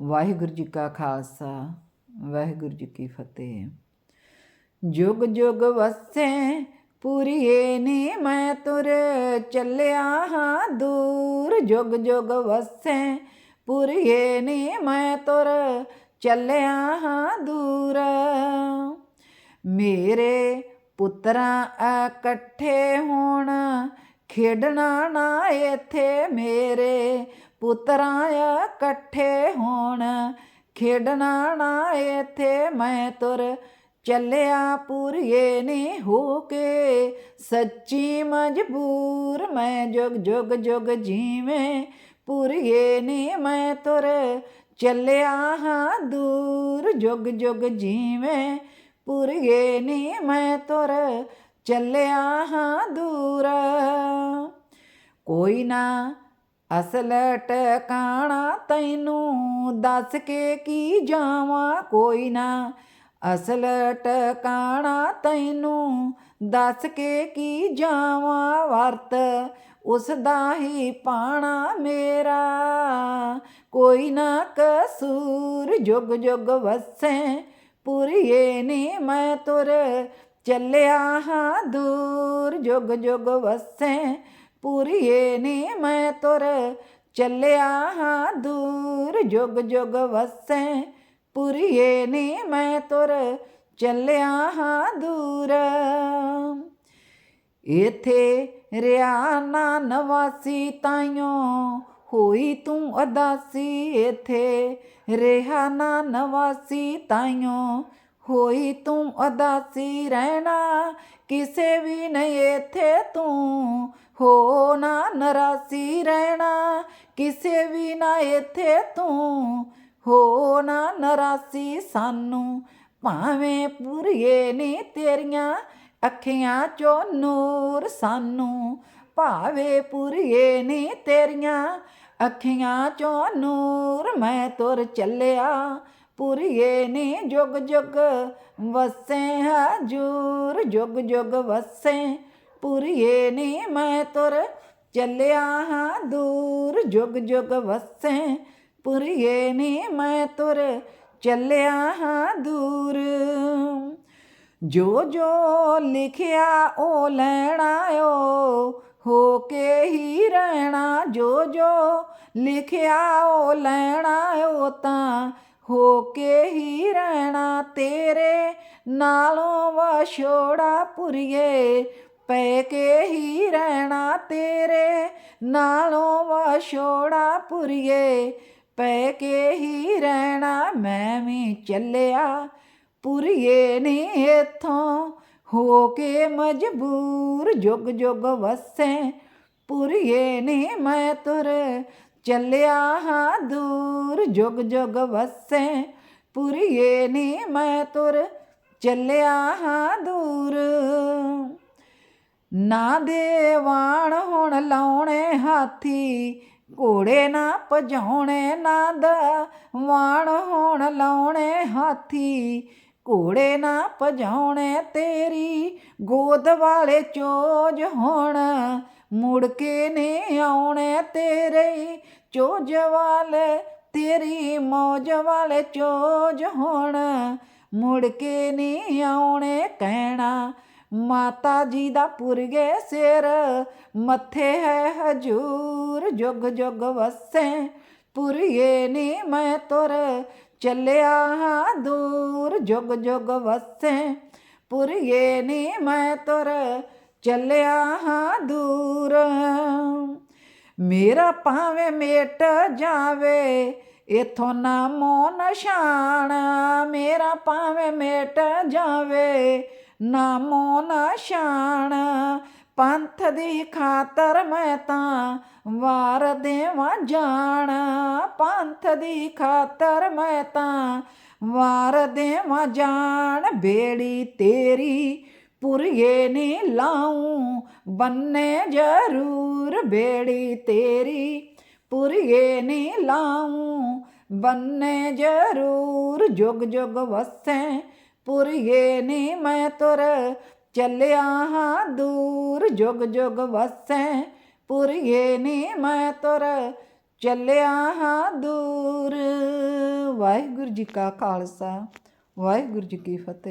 ਵਾਹਿਗੁਰੂ ਜੀ ਕਾ ਖਾਲਸਾ, ਵਾਹਿਗੁਰੂ ਜੀ ਕੀ ਫਤਿਹ। ਜੁਗ ਜੁਗ ਵਸੈ ਪੁਰੀਏ ਨੀ ਮੈਂ ਤੁਰ ਚੱਲਿਆ ਹਾਂ ਦੂਰ। ਜੁਗ ਜੁਗ ਵਸੈ ਪੁਰੀਏ ਨੀ ਮੈਂ ਤੁਰ ਚੱਲਿਆ ਹਾਂ ਦੂਰ। ਮੇਰੇ ਪੁੱਤਰਾਂ ਇਕੱਠੇ ਹੋਣ, ਖੇਡਣਾ ਨਾ ਇੱਥੇ ਮੇਰੇ ਪੁੱਤਰਾਂ ਇਕੱਠੇ ਹੋਣ। ਖੇਡਣਾ ਨਾ ਇੱਥੇ ਮੈਂ ਤੁਰ ਚੱਲਿਆ ਪੁਰੀਏ ਨੇ ਹੋ ਕੇ। ਸੱਚੀ ਮਜਬੂਰ ਮੈਂ ਜੁਗ ਜੁਗ ਜੁਗ ਜੀਵੇਂ। ਪੁਰੀਏ ਨੇ ਮੈਂ ਤੁਰ ਚੱਲਿਆ ਹਾਂ ਦੂਰ ਜੁਗ ਜੁਗ ਜੀਵੇਂ। ਪੁਰੀਏ ਨੇ ਮੈਂ ਤੁਰ ਚੱਲਿਆ ਹਾਂ ਦੂਰ। ਕੋਈ ਨਾ ਅਸਲ ਟਿਕਾਣਾ ਤੈਨੂੰ ਦੱਸ ਕੇ ਕੀ ਜਾਵਾਂ? ਕੋਈ ਨਾ। ਅਸਲ ਟਿਕਾਣਾ ਤੈਨੂੰ ਦੱਸ ਕੇ ਕੀ ਜਾਵਾਂ? ਵਰਤ ਉਸ ਦਾ ਹੀ ਪਾਣਾ ਮੇਰਾ। ਕੋਈ ਨਾ ਕਸੂਰ ਜੁਗ ਜੁਗ ਵਸੈ, ਪੁਰੀਏ ਨੇ ਮੈਂ ਤੁਰ ਚੱਲਿਆ ਹਾਂ ਦੂਰ। ਜੁਗ ਜੁਗ ਵਸੈ ਪੁਰੀਏ ਨੇ ਮੈਂ ਤੁਰ ਚੱਲਿਆ ਹਾਂ ਦੂਰ, ਜੁਗ ਜੁਗ ਵਸੈ। ਪੁਰੀਏ ਨੇ ਮੈਂ ਤੁਰ ਚੱਲਿਆ ਹਾਂ ਦੂਰ। ਇਥੇ ਰਿਆ ਨਾ ਨਵਾਸੀ ਤਾਈਓ, ਹੋਈ ਤੂੰ ਅਦਾਸੀ ਇਥੇ ਰਿਹਾ ਨਾ ਨਵਾਸੀ ਤਾਈਓ, ਹੋਈ ਤੂੰ ਅਦਾਸੀ ਰਹਿਣਾ ਕਿਸੇ ਵੀ ਨਹੀਂ ਇਥੇ ਤੂੰ ਹੋ ਨਾ ਨਰਾਸੀ ਰਹਿਣਾ, ਕਿਸੇ ਵੀ ਨਾ ਇੱਥੇ ਤੂੰ। ਹੋ ਨਾ ਨਰਾਸੀ ਸਾਨੂੰ, ਭਾਵੇਂ ਪੁਰੀਏ ਨੇ ਤੇਰੀਆਂ ਅੱਖੀਆਂ ਚੋਂ ਨੂਰ ਸਾਨੂੰ। ਭਾਵੇਂ ਪੁਰੀਏ ਨੇ ਤੇਰੀਆਂ ਅੱਖੀਆਂ ਚੋਂ ਨੂਰ, ਮੈਂ ਤੁਰ ਚੱਲਿਆ। ਪੁਰੀਏ ਨੇ ਜੁਗ ਜੁਗ ਵਸੈ ਹਜੂਰ, ਜੁਗ ਜੁਗ ਵਸੈ ਪੁਰੀਏ ਨੀ ਮੈਂ ਤੁਰ ਚੱਲਿਆ ਹਾਂ ਦੂਰ, ਜੁਗ ਜੁਗ ਵਸੈ। ਪੁਰੀਏ ਨੀ ਮੈਂ ਤੁਰ ਚੱਲਿਆ ਹਾਂ ਦੂਰ। ਜੋ ਜੋ ਲਿਖਿਆ ਉਹ ਲੈਣਾ ਓ, ਹੋ ਕੇ ਹੀ ਰਹਿਣਾ। ਜੋ ਜੋ ਲਿਖਿਆ ਉਹ ਲੈਣਾ ਓ ਤਾਂ ਹੋ ਕੇ ਹੀ ਰਹਿਣਾ। ਤੇਰੇ ਨਾਲੋਂ ਵਛੋੜਾ ਪੁਰੀਏ ਪੈ ਕੇ ਹੀ ਰਹਿਣਾ ਤੇਰੇ, ਨਾਲੋਂ ਵਛੋੜਾ ਪੁਰੀਏ। ਪੈ ਕੇ ਹੀ ਰਹਿਣਾ ਮੈਂ ਵੀ ਚੱਲਿਆ, ਪੁਰੀਏ ਨੇ ਇਥੋਂ। ਹੋ ਕੇ ਮਜਬੂਰ ਜੁਗ ਜੁਗ ਵਸੈ, ਪੁਰੀਏ ਨੇ ਮੈਂ ਤੁਰ। ਚੱਲਿਆ ਹਾਂ ਦੂਰ ਜੁਗ ਜੁਗ ਵਸੈ, ਪੁਰੀਏ ਨੇ ਮੈਂ ਤੁਰ। ਚੱਲਿਆ ਹਾਂ ਦੂਰ। ਨਾ ਦੇਵਾਨ ਹੁਣ ਲਾਉਣੇ ਹਾਥੀ, ਘੋੜੇ ਨਾ ਭਜਾਉਣੇ ਨਾ ਦਵਾਨ ਹੁਣ ਲਾਉਣੇ ਹਾਥੀ, ਘੋੜੇ ਨਾ ਭਜਾਉਣੇ ਤੇਰੀ, ਗੋਦ ਵਾਲੇ ਚੋਜ ਹੁਣ, ਮੁੜ ਕੇ ਨੇ ਆਉਣੇ ਤੇਰੇ, ਚੋਜ ਵਾਲੇ ਤੇਰੀ, ਮੌਜ ਵਾਲੇ ਚੋਜ ਹੁਣ, ਮੁੜ ਕੇ ਨਹੀਂ ਆਉਣੇ ਕਹਿਣਾ ਮਾਤਾ ਜੀ ਦਾ ਪੁਰਗੇ ਸਿਰ, ਮੱਥੇ ਹੈ ਹਜੂਰ, ਜੁਗ ਜੁਗ ਵਸੈ। ਪੁਰੀਏ ਨੀ ਮੈਂ ਤੁਰ, ਚੱਲਿਆ ਹਾਂ ਦੂਰ, ਜੁਗ ਜੁਗ ਵਸੈ। ਪੁਰੀਏ ਨੀ ਮੈਂ ਤੁਰ, ਚੱਲਿਆ ਹਾਂ ਦੂਰ। ਮੇਰਾ ਭਾਵੇਂ ਮੇਟ ਜਾਵੇ, ਇਥੋਂ ਨਾ ਮੋ ਨਿਸ਼ਾਨ। ਮੇਰਾ ਭਾਵੇਂ ਮੇਟ ਜਾਵੇ ਨਾਮੋ ਨਿਸ਼ਾਨ ਪੰਥ ਦੀ ਖਾਤਰ ਮੈਂ ਤਾਂ ਵਾਰ ਦੇਵਾਂ ਜਾਣ। ਪੰਥ ਦੀ ਖਾਤਰ ਮੈਂ ਤਾਂ ਵਾਰ ਦੇਵਾਂ ਜਾਣ। ਬੇੜੀ ਤੇਰੀ ਪੁਰੀਏ ਨੇ ਲਾਉ। ਬੰਨੇ ਜ਼ਰੂਰ ਬੇੜੀ ਤੇਰੀ ਪੁਰੀਏ ਨੇ ਲਾਉ। ਬੰਨੇ ਜ਼ਰੂਰ ਜੁਗ ਜੁਗ ਵਸੈ ਪੁਰੀਏ ਨੀ ਮੈਂ ਤੁਰ ਚੱਲਿਆ ਹਾਂ ਦੂਰ, ਜੁਗ ਜੁਗ ਵਸੈ। ਪੁਰੀਏ ਨੀ ਮੈਂ ਤੁਰ ਚੱਲਿਆ ਹਾਂ ਦੂਰ। ਵਾਹਿਗੁਰੂ ਜੀ ਕਾ ਖਾਲਸਾ, ਵਾਹਿਗੁਰੂ ਜੀ ਕੀ ਫਤਿਹ।